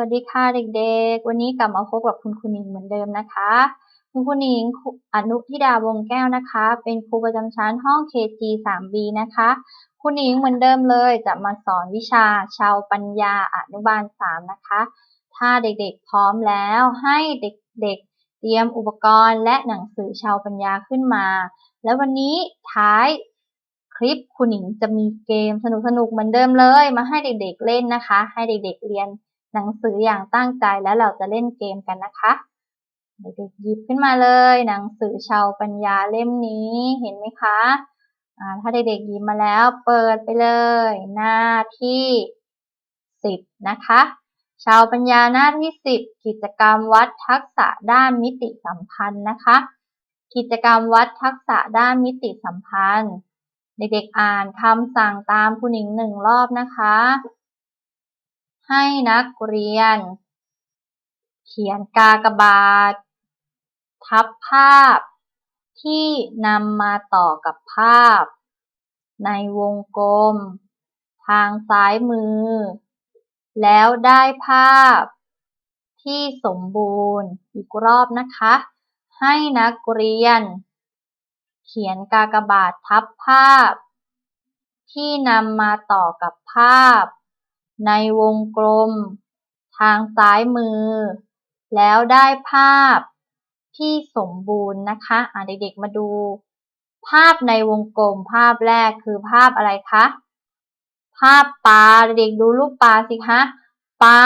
วัสดีค่ะเด็กๆ วันนี้กลับมาพบกับคุณครูหนิงเหมือนเดิมนะคะ คุณครูหนิงอนุทิดาวงแก้วนะคะ เป็นครูประจำชั้นห้อง KG 3B นะคะ คุณหนิงเหมือนเดิมเลยจะมาสอนวิชาชาวปัญญาอนุบาล 3 นะคะ ถ้าเด็กๆพร้อมแล้วให้เด็กๆ เตรียมอุปกรณ์และหนังสือชาวปัญญาขึ้นมา แล้ววันนี้ท้ายคลิปคุณหนิงจะมีเกมสนุกๆเหมือนเดิมเลย มาให้เด็กๆเล่นนะคะ ให้เด็กๆเรียน หนังสืออย่างตั้งใจแล้วเราจะเล่นเกมกันนะคะเด็กๆหยิบขึ้นมาเลย หนังสือชาวปัญญาเล่มนี้เห็นไหมคะถ้าเด็กๆหยิบมาแล้วเปิดไปเลย หน้าที่สิบนะคะ ชาวปัญญาหน้าที่สิบกิจกรรมวัดทักษะด้านมิติสัมพันธ์นะคะ กิจกรรมวัดทักษะด้านมิติสัมพันธ์ เด็กๆอ่านคำสั่งตามคุณหญิงหนึ่งรอบนะคะ ให้นักเรียน เขียนกากบาท ทับภาพ ที่นำมาต่อกับภาพ ในวงกลม ทางซ้ายมือ แล้วได้ภาพ ที่สมบูรณ์อีกรอบนะคะ ให้นักเรียน เขียนกากบาททับภาพ ที่นำมาต่อกับภาพ ในวงกลม ทางซ้ายมือ แล้วได้ภาพที่สมบูรณ์นะคะะเด็กๆมาดู ภาพในวงกลมภาพแรกคือภาพอะไรคะ ภาพปลาเด็กดูรูปปลาสิคะปลา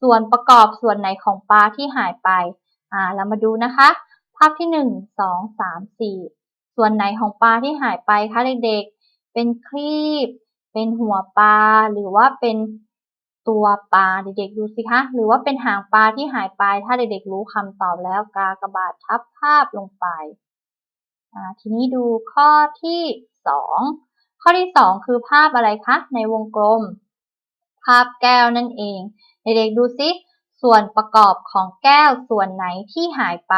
ส่วนประกอบส่วนไหนของปลาที่หายไป อ่า เรามาดูนะคะ ภาพที่หนึ่งสองสามสี่ส่วนไหนของปลาที่หายไปคะเด็กๆ เป็นครีบ เป็นหัวปลาหรือว่าเป็นตัวปลาเด็กๆดูสิคะ หรือว่าเป็นหางปลาที่หายไป ถ้าเด็กๆรู้คำตอบแล้วกากระบาดทับภาพลงไปทีนี้ดูข้อที่สองข้อที่สองคือภาพอะไรคะ ในวงกลม ภาพแก้วนั่นเอง เด็กๆดูสิส่วนประกอบของแก้วส่วนไหนที่หายไป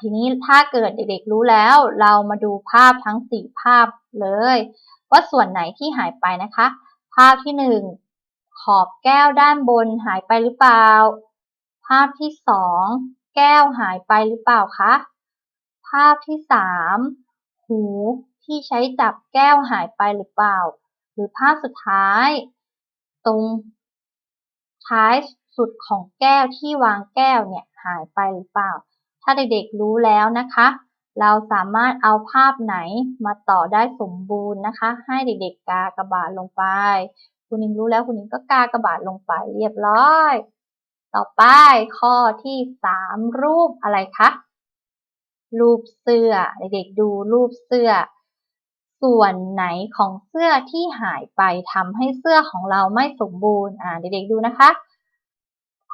ทีนี้ถ้าเกิดเด็กๆรู้แล้ว เรามาดูภาพทั้งสี่ภาพเลย ว่าส่วนไหนที่หายไปนะคะ ภาพที่หนึ่งขอบแก้วด้านบนหายไปหรือเปล่า ภาพที่สองแก้วหายไปหรือเปล่าคะ ภาพที่สามหูที่ใช้จับแก้วหายไปหรือเปล่า หรือภาพสุดท้าย ตรงท้ายสุดของแก้วที่วางแก้วเนี่ยหายไปหรือเปล่า ถ้าเด็กๆรู้แล้วนะคะ เราสามารถเอาภาพไหนมาต่อได้สมบูรณ์นะคะ ให้เด็กๆกากระบาดลงไป คุณนิงรู้แล้วคุณนิงก็กากระบาดลงไปเรียบร้อย ต่อไปข้อที่สามรูปอะไรคะรูปเสื้อ เด็กๆดูรูปเสื้อ ส่วนไหนของเสื้อที่หายไปทำให้เสื้อของเราไม่สมบูรณ์อ่าเด็กๆดูนะคะ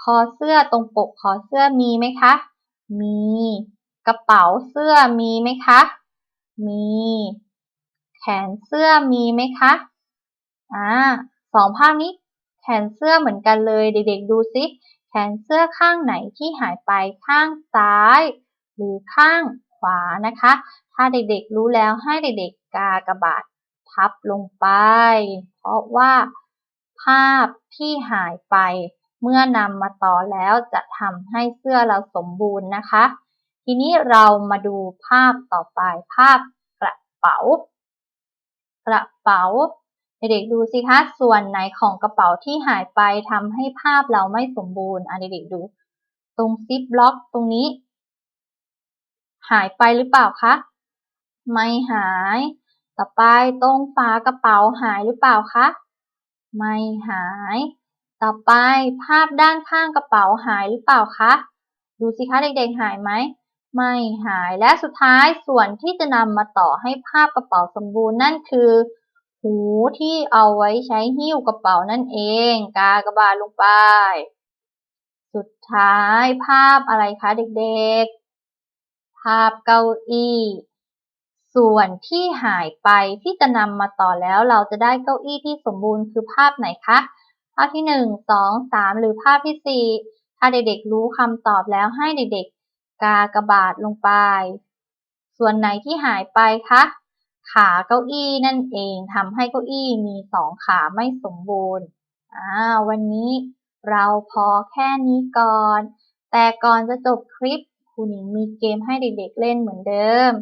คอเสื้อตรงปกคอเสื้อมีไหมคะ มี กระเป๋าเสื้อมีไหมคะ มี แขนเสื้อมีไหมคะ อ่าสองภาพนี้แขนเสื้อเหมือนกันเลยเด็กๆดูสิแขนเสื้อข้างไหนที่หายไปข้างซ้าย หรือข้างขวานะคะ ถ้าเด็กๆรู้แล้วให้เด็กๆกากระบาดทับลงไป เพราะว่าภาพที่หายไป เมื่อนำมาต่อแล้วจะทำให้เสื้อเราสมบูรณ์นะคะ ทีนี้เรามาดูภาพต่อไปภาพกระเป๋า กระเป๋า เด็กๆดูสิคะส่วนไหนของกระเป๋าที่หายไปทำให้ภาพเราไม่สมบูรณ์อะเด็กๆดู ตรงซิปล็อกตรงนี้ หายไปหรือเปล่าคะ ไม่หาย ต่อไปตรงฝากระเป๋าหายหรือเปล่าคะ ไม่หาย ต่อไปภาพด้านข้างกระเป๋าหายหรือเปล่าคะ ดูสิคะเด็กๆหายไหม ไม่หายและสุดท้ายส่วนที่จะนำมาต่อให้ภาพกระเป๋าสมบูรณ์นั่นคือ หูที่เอาไว้ใช้หิ้วกระเป๋านั่นเอง กากระบาดลงไป สุดท้ายภาพอะไรคะเด็กๆ ภาพเก้าอี้ ส่วนที่หายไปที่จะนำมาต่อแล้วเราจะได้เก้าอี้ที่สมบูรณ์คือภาพไหนคะ ภาพที่หนึ่งสองสามหรือภาพที่สี่ถ้าเด็กๆรู้คำตอบแล้วให้เด็ก กากระบาดลงไป ส่วนไหนที่หายไปคะ ขาเก้าอี้นั่นเองทำให้เก้าอี้มีสองขาไม่สมบูรณ์อ่าวันนี้เราพอแค่นี้ก่อน แต่ก่อนจะจบคลิปครูหนิงมีเกมให้เด็กๆเล่นเหมือนเดิม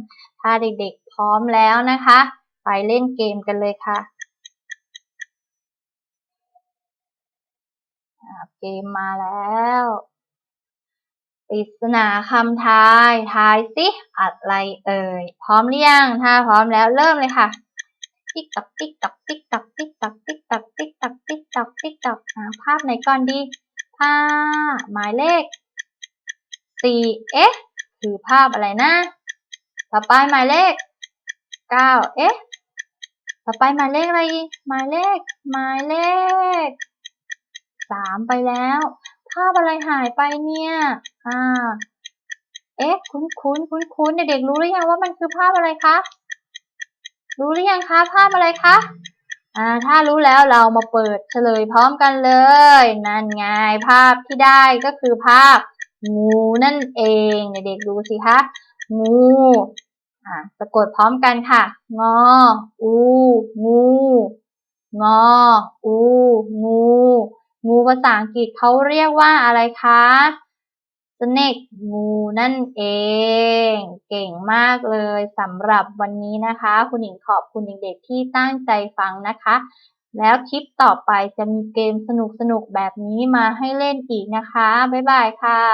ถ้าเด็กๆพร้อมแล้วนะคะ ไปเล่นเกมกันเลยค่ะอ่าเกมมาแล้ว ปริศนาคำทาย ทายสิอะไรเอ่ย พร้อมหรือยัง ถ้าพร้อมแล้วเริ่มเลยค่ะ ติ๊กตักติ๊กตักติ๊กตักติ๊กตักติ๊กตักติ๊กตักติ๊กตักติ๊กตักหาภาพไหนก่อนดีภาพหมายเลขสี่เอ๊ะคือภาพอะไรนะ ต่อไปหมายเลขเก้าเอ๊ะต่อไปหมายเลขอะไรอีหมายเลข หมายเลขสามไปแล้ว ภาพอะไรหายไปเนี่ย อ่า เอ๊ะ คุ้นคุ้นคุ้นคุ้นเด็กๆรู้หรือยังว่ามันคือภาพอะไรคะ รู้หรือยังคะ ภาพอะไรคะ อ่า ถ้ารู้แล้วเรามาเปิดเฉลยพร้อมกันเลย นั่นไงภาพที่ได้ก็คือภาพงูนั่นเองเด็กๆดูสิคะงูอ่าสะกดพร้อมกันค่ะ งอ อู งู งอ อู งู งูภาษาอังกฤษเขาเรียกว่าอะไรคะ snake งูนั่นเอง เก่งมากเลยสำหรับวันนี้นะคะ คุณหญิงขอบคุณเด็กๆที่ตั้งใจฟังนะคะ แล้วคลิปต่อไปจะมีเกมสนุกๆแบบนี้มาให้เล่นอีกนะคะ บ๊ายบายค่ะ